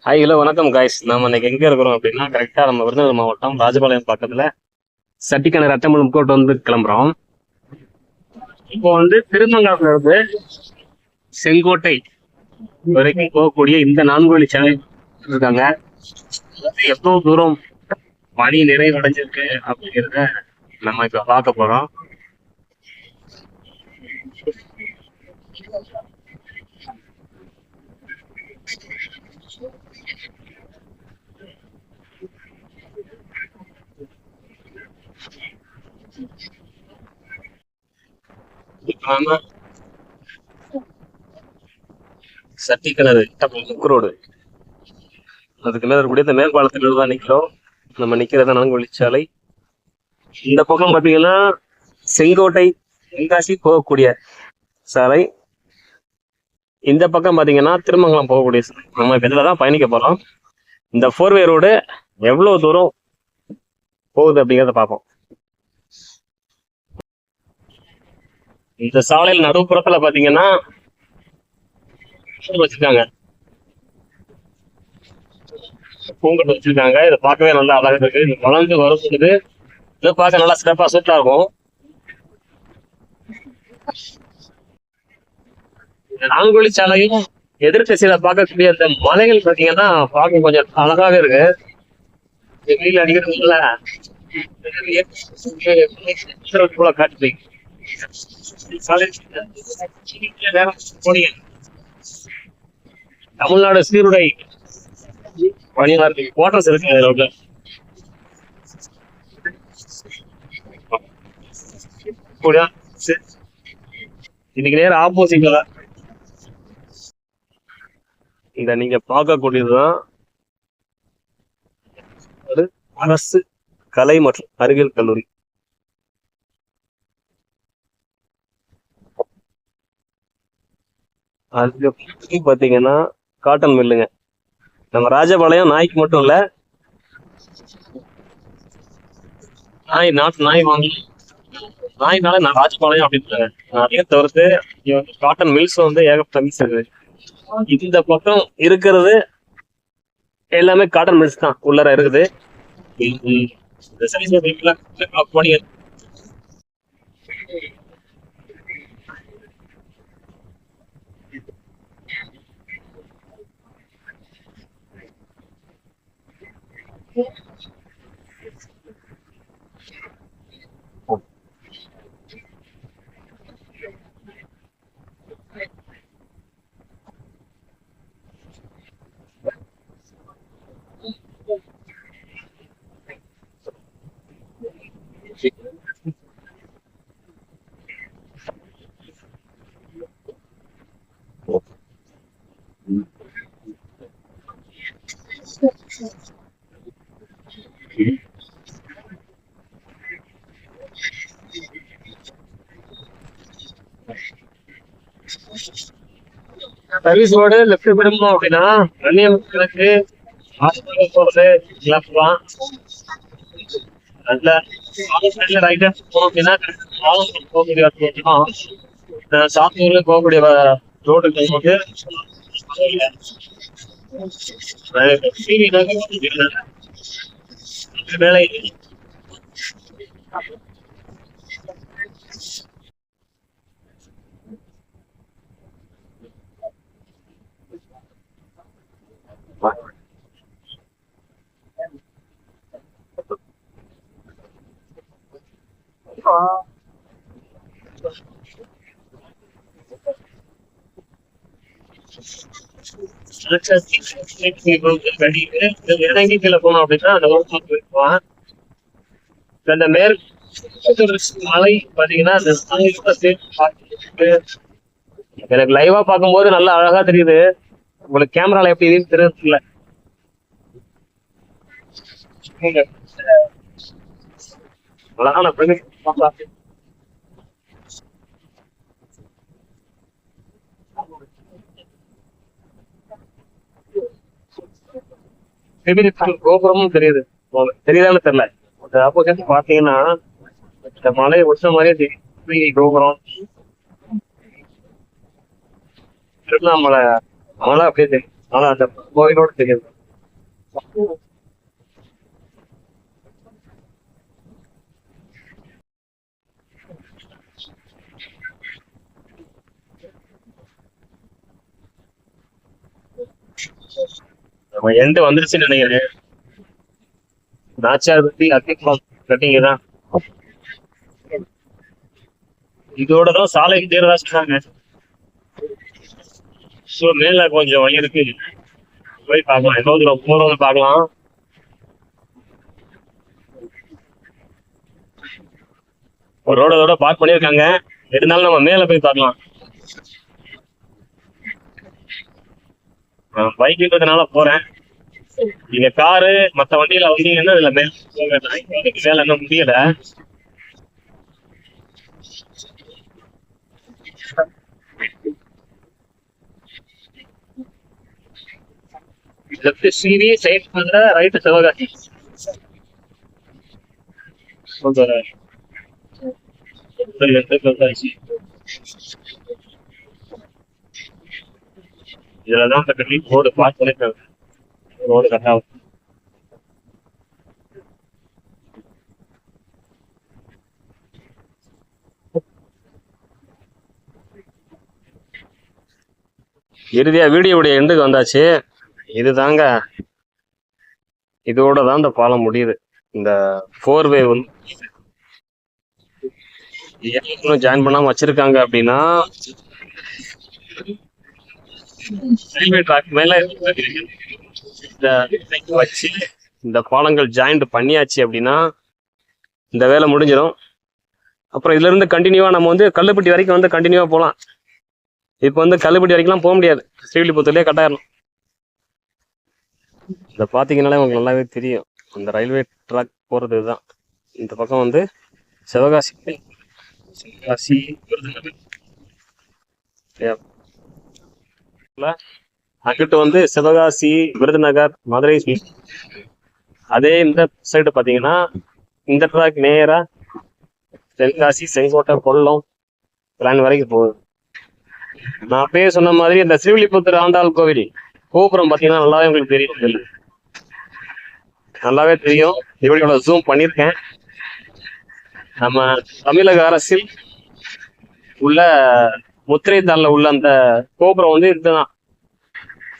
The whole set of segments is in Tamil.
ஹாய் ஹலோ வணக்கம் காய்ஸ் நம்ம இன்னைக்கு எங்க இருக்கிறோம் அப்படின்னா கரெக்டா நம்ம விருதுநகர் மாவட்டம் ராஜபாளையம் பக்கத்துல சட்டிக்கிணறு ரத்தமலம் கோட்டை வந்து கிளம்புறோம். இப்போ வந்து திருமங்கலத்துல இருந்து செங்கோட்டை வரைக்கும் போகக்கூடிய இந்த நான்கு வழி சாலை இருக்காங்க. எவ்வளோ எவ்வளவு தூரம் பணி நிறைவடைஞ்சிருக்கு அப்படிங்கிறத நம்ம இப்ப பார்க்க போறோம். ஆமா. சட்டிக்கிணறு முக்கு ரோடு. அதுக்கு மேல இருக்கக்கூடிய இந்த மேம்பாலத்தில் தான் நிக்கிறோம். நம்ம நிற்கிறத நான்கு வழிச்சாலை இந்த பக்கம் பாத்தீங்கன்னா செங்கோட்டை தென்காசி போகக்கூடிய சாலை. இந்த பக்கம் பாத்தீங்கன்னா திருமங்கலம் போகக்கூடிய சாலை. நம்ம இப்ப தான் பயணிக்க போறோம். இந்த ஃபோர்வே ரோடு எவ்வளவு தூரம் போகுது அப்படிங்கிறத பார்ப்போம். இந்த சாலையில் நடுப்புறத்துல பாத்தீங்கன்னா வச்சிருக்காங்க பூங்கட்டு வச்சிருக்காங்க இதை பார்க்கவே நல்லா அழகா இருக்கு இது வளர்ந்து வரும்போது இதை பார்க்க நல்லா சிறப்பா சூட்டா இருக்கும் இந்த சாலையும் எதிர் பார்க்கக்கூடிய அந்த மலைகள் பாத்தீங்கன்னா பார்க்க கொஞ்சம் அழகாவே இருக்கு வெயில் அடிக்கிறதுனால போல தமிழ்நாடு சீருடை பணியாளர் குவார்டர்ஸ் இருக்கு அதுல உள்ள. இன்னைக்கு நேரம் ஆப்போசிட்ல இந்த நீங்க பார்க்கக்கூடியதுதான் ஒரு அரசு கலை மற்றும் அறிவியல் கல்லூரி. அதுக்கு பாத்தீங்கன்னா காட்டன் மில்லுங்க நம்ம ராஜபாளையம் நாய்க்கு மட்டும் இல்ல. நாய் நாட்டு நாய் வாங்கி நாய்னால நான் ராஜபாளையம் அப்படின்னு நிறைய தவிர்த்து காட்டன் மில்ஸ் வந்து ஏகப்பட்ட மில்ஸ் இருக்குது இந்த பக்கம் இருக்கிறது எல்லாமே காட்டன் மில்ஸ் தான். உள்ளர இருக்குது. சர்வீஸ் ரோடு லெஃப்ட் திரும்பணும் அப்படின்னா ரன்னியம் கிழக்கு ஹாஸ்பிட்டல் போறது லெஃப்ட்லாம் அதுல போகணும் அப்படின்னா போகக்கூடிய வரைக்கும் போகக்கூடிய ரோடு வந்து வேலை இறங்கி கீழே போனோம் அப்படின்னா அந்த ஒரு போயிருப்பான் அந்த மேல் மலை பாத்தீங்கன்னா அந்த சாமியோட சேர்த்து எனக்கு லைவா பார்க்கும்போது நல்லா அழகா தெரியுது. உங்களுக்கு கேமரால எப்படி இதுன்னு தெரியல. அழகான கோபுரமும் தெரியுது. தெரியுதான்னு தெரியல. அந்த ஆப்போசிட் பாத்தீங்கன்னா இந்த மலையை ஒட்ட மாதிரியே தெரியும் கோபுரம் திருவண்ணாமலை மலை அப்படியே தெரியும் ஆனா அந்த கோயிலோட தெரியுது. நம்ம எண்டு வந்துருச்சுன்னு நினைக்கிறேன். நாச்சார் பத்தி அத்திக்குளம் கட்டிங்க தான் இதோட தான் சாலைக்கு தேர்தா சொன்னாங்க. ஸோ மேல கொஞ்சம் வழி போய் பார்க்கலாம். எவ்வளோ தூரம் போறவங்க பார்க்கலாம். ஒரு ரோடோட பார்க் பண்ணியிருக்காங்க. இருந்தாலும் நம்ம மேல போய் பார்க்கலாம். பைக்குன்றதுனால போறேன். நீங்க காரு மத்த வண்டியில வந்தீங்கன்னா இதுல மேல மேல இன்னும் முடியல. லெஃப்ட் ஸ்ரீவி சைட் பண்ற ரைட் சிவகாசி சிவகாசி இதுலதான் கட்டி ரோடு பார்த்து பண்ணிருக்காங்க ரோடு கட்டாகும் இறுதியா வீடியோவுடைய எண்டுக்கு வந்தாச்சு. இதுதாங்க. இதோட தான் இந்த பாலம் முடியுது. இந்த ஃபோர் வே வந்து இன்னும் ஜாயின் பண்ணாம வச்சிருக்காங்க அப்படின்னா ரயில்வே ட்ராக் மேல இந்த வச்சு இந்த பாலங்கள் ஜாயிண்ட் பண்ணியாச்சு அப்படின்னா இந்த வேலை முடிஞ்சிடும். அப்புறம் இதுல இருந்து கண்டினியூவா நம்ம வந்து கல்லுப்பட்டி வரைக்கும் வந்து கண்டினியூவா போகலாம் இப்போ வந்து கல்லுப்பட்டி வரைக்கும்லாம் போக முடியாது. ஸ்ரீவில்லிபுத்தூர்லேயே கட்டாயிரணும் இதை பார்த்தீங்கனாலே உங்களுக்கு நல்லாவே தெரியும். அந்த ரயில்வே ட்ராக் போகிறது இதுதான் இந்த பக்கம் வந்து சிவகாசி சிவகாசி விருதுநகர் Yeah. அங்கிட்டு வந்து சிவகாசி விருதுநகர் மதுரை ஸ்வீட். அதே இந்த சைடு பார்த்தீங்கன்னா இந்த ட்ராக் நேரா தென்காசி செங்கோட்டை கொல்லம் பிளான் வரைக்கும் போகுது. நான் அப்பயே சொன்ன மாதிரி இந்த ஸ்ரீவில்லிபுத்தூர் ஆண்டாள் கோவில் கோபுரம் பார்த்தீங்கன்னா நல்லாவே உங்களுக்கு தெரியும். நல்லாவே தெரியும். இவங்களோட ஜூம் பண்ணியிருக்கேன் நம்ம தமிழக அரசில் உள்ள முத்திரை தாளில் உள்ள அந்த கோபுரம் வந்து இதுதான்.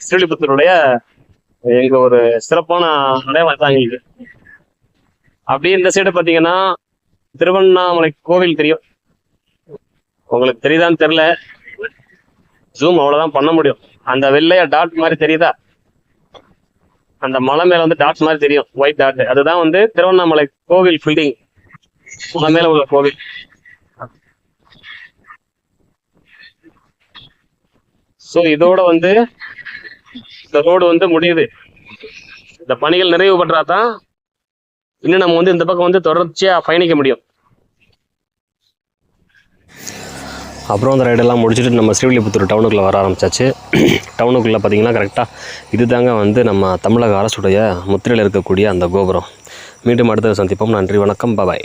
ஸ்ரீலிபுத்தருடைய எங்க ஒரு சிறப்பான அடையாளம் தான் எங்களுக்கு. அப்படியே இந்த சைடு பார்த்தீங்கன்னா திருவண்ணாமலை கோவில் தெரியும். உங்களுக்கு தெரியுதான்னு தெரியல. ஜூம் அவ்வளவுதான் பண்ண முடியும். அந்த வெள்ளைய டாட் மாதிரி தெரியுதா? அந்த மலை மேல வந்து டாட் மாதிரி தெரியும். ஒயிட் டாட் அதுதான் வந்து திருவண்ணாமலை கோவில் பில்டிங் மலை மேல உள்ள கோவில். சோ இதோட வந்து இந்த ரோடு வந்து முடியுது. இந்த பணிகள் நிறைவு பண்றாதான் இன்னும் நம்ம வந்து இந்த பக்கம் வந்து தொடர்ச்சியா பயணிக்க முடியும். அப்புறம் அந்த ரைடெல்லாம் முடிச்சுட்டு நம்ம ஸ்ரீவில்லிபுத்தூர் டவுனுக்குள்ளே வர ஆரம்பிச்சாச்சு. டவுனுக்குள்ளே பார்த்தீங்கன்னா கரெக்டாக இது தாங்க வந்து நம்ம தமிழக அரசுடைய முத்திரையில் இருக்கக்கூடிய அந்த கோபுரம். மீண்டும் அடுத்த சந்திப்போம். நன்றி வணக்கம் பாய்